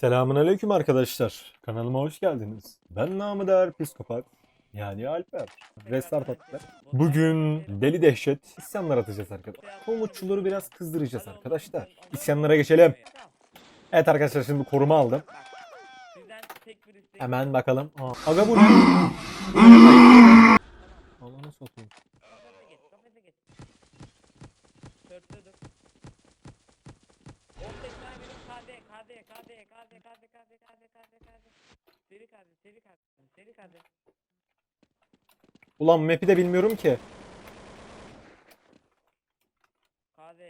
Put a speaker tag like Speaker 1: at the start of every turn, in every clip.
Speaker 1: Selamun aleyküm arkadaşlar. Kanalıma hoş geldiniz. Ben namı değer psikopat. Yani Alper. Restart attılar. Bugün deli dehşet isyanlar atacağız arkadaşlar. Komutçuları biraz kızdıracağız arkadaşlar. İsyanlara geçelim. Evet arkadaşlar şimdi koruma aldım. Hemen bakalım. Aa, aga bu? Allah'ını satayım. Ulan map'i de bilmiyorum ki.
Speaker 2: KD.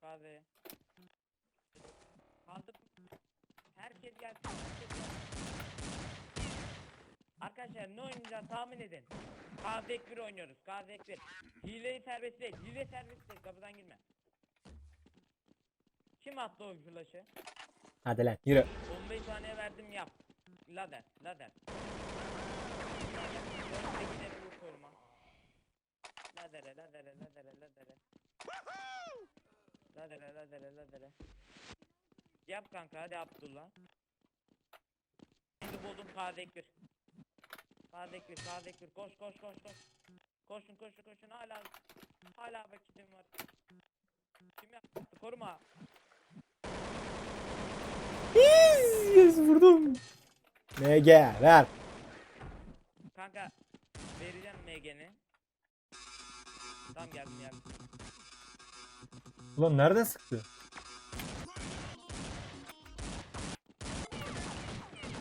Speaker 2: KD. Kaldır. Herkes gelsin. Herkes gelsin. Arkadaşlar ne oynayacağız tahmin edin. KD 1 oynuyoruz. KD 1. Hileyi serbest değil. Hile serbest değil. Kapıdan girme. Kim attı o flash'ı?
Speaker 1: Hadi lan yürü.
Speaker 2: 15 saniye verdim yap. Lader, lader. Önündekileri vur koruma. Ladere, ladere, ladere, ladere. Ladere, ladere, ladere. Yap kanka hadi Abdullah. Şimdi buldum Kadekbir. Kadekbir, Kadekbir. Koş, koş, koş, koş. Koşun, koşun, koşun. Hala, hala vakitim var. Kim yaptı? Koruma.
Speaker 1: Yes, yes vurdum. MG ver.
Speaker 2: Kanka vereceğim MG'ni. Tam geldim geldim.
Speaker 1: Ulan nereden sıktı?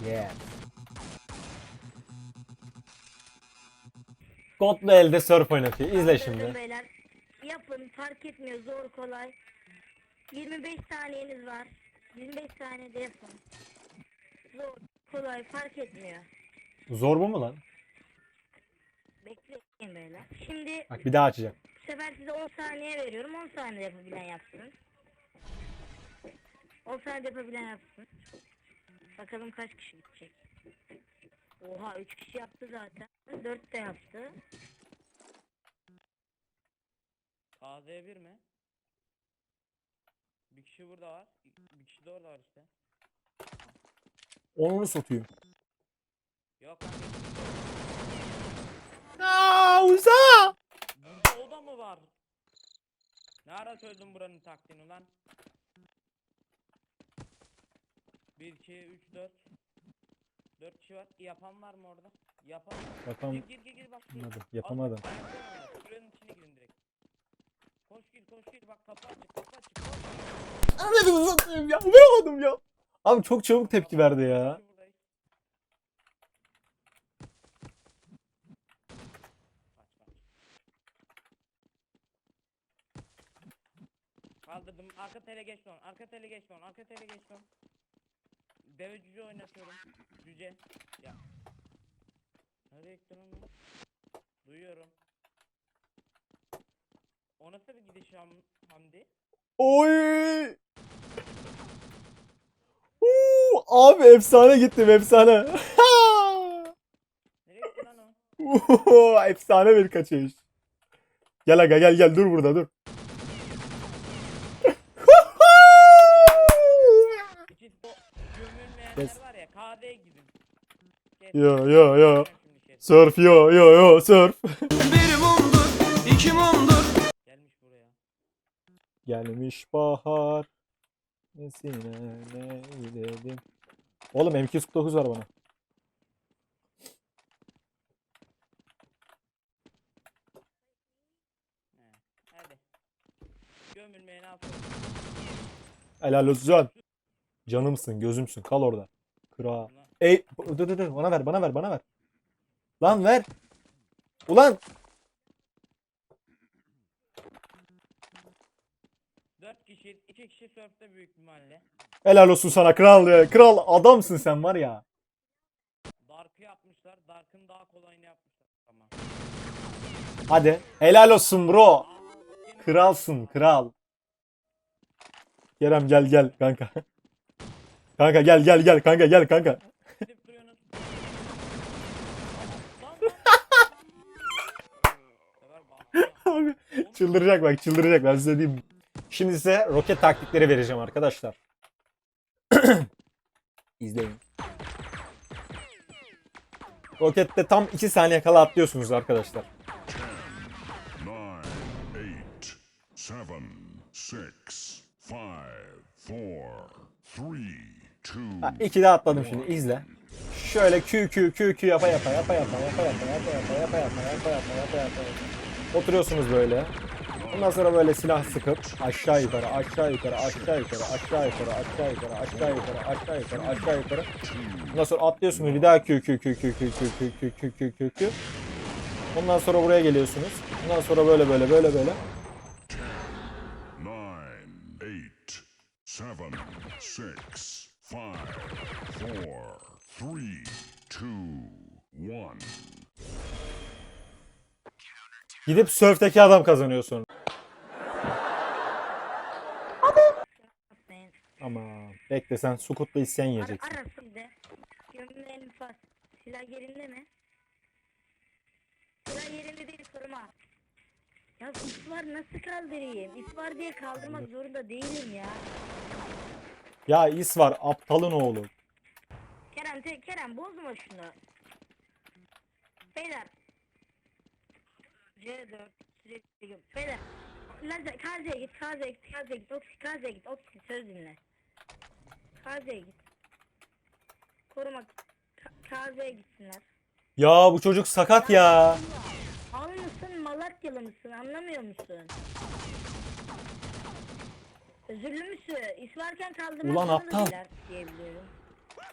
Speaker 1: Yeah. Godlu elde surf oynatıyor. İzle şimdi.
Speaker 3: Beyler. Yapın fark etmiyor zor kolay. 25 saniyeniz var. 25 saniyede yapın. Zor kolay fark etmiyor.
Speaker 1: Zor bu mu lan?
Speaker 3: Bekleyin beyler. Şimdi
Speaker 1: Bak bir daha açacağım.
Speaker 3: bu sefer size 10 saniye veriyorum. 10 saniyede yapabilen yapsın. 10 saniyede yapabilen yapsın. Bakalım kaç kişi gidecek. Oha 3 kişi yaptı zaten. 4 de yaptı.
Speaker 2: KZ1 mi? Bir kişi burada var. Bir kişi de orada var işte.
Speaker 1: Onu satayım.
Speaker 2: Yok.
Speaker 1: Aa, uza!
Speaker 2: Burada o da mı var? Ne ara çözdün buranın taktiğini lan? 1 2 3 4 4 kişi var. Yapan var mı orada? Yapan.
Speaker 1: Yapam
Speaker 2: Gir gir gir gir bak. gir.
Speaker 1: Yapamadım, yapamadım.
Speaker 2: Al, ayakta oyna. Şuranın içine girin direkt. Koş gir koş gir bak kapı açık kapı açık.
Speaker 1: Anladım satayım ya. Vuramadım ya. Abi çok çabuk tepki verdi ya.
Speaker 2: Kaldırdım. Arka tele geç lan. Arka tele geç lan. Arka tele geç lan. Deve cüce oynatıyorum. Cüce. Ya. Nereye gittin bu? Duyuyorum. O nasıl bir gidiş Ham- Hamdi?
Speaker 1: Oy! Uuu, abi efsane gittim efsane.
Speaker 2: Nereye gitti lan o?
Speaker 1: Uhu, efsane bir kaçış. Gel aga gel gel dur burada dur.
Speaker 2: İki o gömülmeyenler
Speaker 1: Kes.
Speaker 2: var ya KD gibi. Kes.
Speaker 1: Yo yo yo.
Speaker 2: Şimdi kes.
Speaker 1: Surf yo yo yo surf.
Speaker 2: Gelmiş
Speaker 1: bahar. Nesine ne dedim. Oğlum M249 var bana.
Speaker 2: Hadi. Gömülmeye ne yapalım?
Speaker 1: Helal olsun. Canımsın, gözümsün. Kal orada. Kıra. Ey, dur dur dur. Bana ver, bana ver, bana ver. Lan ver. Ulan.
Speaker 2: Kişi, iki kişi sörfte büyük ihtimalle.
Speaker 1: Helal olsun sana kral ya. Kral adamsın sen var ya.
Speaker 2: Dark'ı yapmışlar. Dark'ın daha kolayını yapmışlar. Tamam.
Speaker 1: Hadi. Helal olsun bro. Kralsın kral. Kerem gel gel kanka. Kanka gel gel gel kanka gel kanka.
Speaker 2: Gidip duruyorsunuz. Lan, lan. Sever bak.
Speaker 1: Abi çıldıracak bak çıldıracak ben size diyeyim. Şimdi size roket taktikleri vereceğim arkadaşlar. İzleyin. Rokette tam 2 saniye kala atlıyorsunuz arkadaşlar.
Speaker 4: nine, eight, seven, six, five, four, three, two,
Speaker 1: Ha, iki de atladım şimdi izle. Şöyle Q Q Q Q yapa yapa yapa yapa yapa yapa yapa yapa yapa yapa yapa yapa yapa yapa Oturuyorsunuz böyle. Ondan sonra böyle silah sıkıp aşağı yukarı aşağı yukarı aşağı yukarı aşağı yukarı aşağı yukarı aşağı yukarı aşağı yukarı aşağı yukarı. Ondan sonra atlıyorsunuz bir daha Q Q Q Q Q Q Q Q Q Q Q. Ondan sonra buraya geliyorsunuz. Ondan sonra böyle böyle böyle böyle.
Speaker 4: five, four, three, two, one.
Speaker 1: Gidip sörfteki adam kazanıyor sonra. Ama bekle sen Sukut'la isyan
Speaker 3: Ara,
Speaker 1: yiyeceksin.
Speaker 3: arasın de. Gömleğin fas. Silah yerinde mi? Silah yerinde değil sorma. Ya is var nasıl kaldırayım? İs var diye kaldırmak zorunda değilim ya.
Speaker 1: Ya is var aptalın oğlu.
Speaker 3: Kerem te Kerem bozma şunu. Beyler. C4 sürekli Beyler. Lazer Kaze'ye git Kaze'ye git Kaze'ye git Oksi Kaze'ye git Oksi söz dinle. Kaze'ye git. Korumak Ka- Kaze'ye gitsinler.
Speaker 1: Ya bu çocuk sakat ya.
Speaker 3: Al mısın Malatyalı mısın anlamıyor musun? Özürlü müsün? İs varken kaldırmak
Speaker 1: Ulan aptal.
Speaker 3: diyebiliyorum.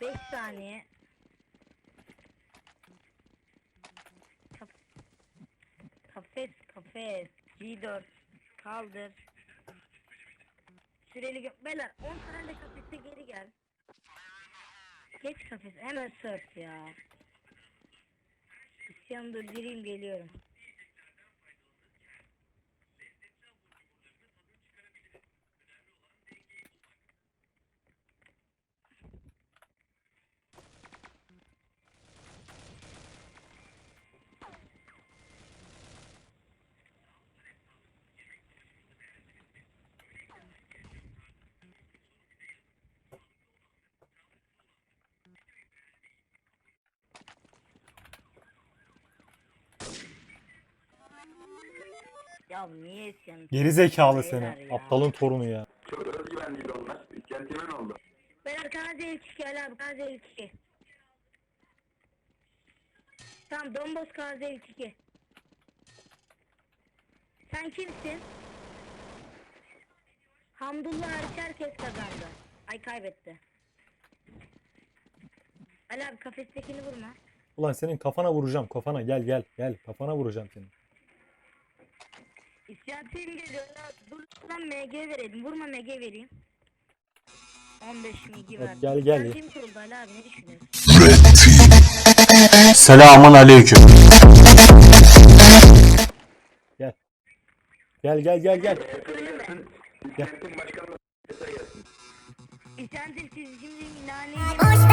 Speaker 3: 5 saniye. Kafes kafes G4 kaldır. Süreli gö- Beyler 10 tane kafeste geri gel. Geç kafes hemen sört ya. İsyan dur gireyim geliyorum. Ya niye isyan?
Speaker 1: Geri zekalı
Speaker 3: Beyler
Speaker 1: seni.
Speaker 3: ya.
Speaker 1: Aptalın torunu ya.
Speaker 5: Çok özgüvenliydi onlar. Centilmen oldu.
Speaker 3: Beyler Gazi 2 gel abi Gazi 2. Tamam Dombos Gazi 2. Sen kimsin? Hamdullah hariç herkes kazandı. Ay kaybetti. Ali abi kafestekini vurma.
Speaker 1: Ulan senin kafana vuracağım kafana gel gel gel kafana vuracağım seni.
Speaker 3: Team geliyor ya. Dur lan MG verelim. Vurma MG vereyim. 15 MG ver.
Speaker 1: gel, gel
Speaker 3: team kuruldu Ali abi ne düşünüyorsun?
Speaker 6: Selamun aleyküm.
Speaker 1: Gel. Gel gel gel gel.
Speaker 3: İsyan team siz şimdi nane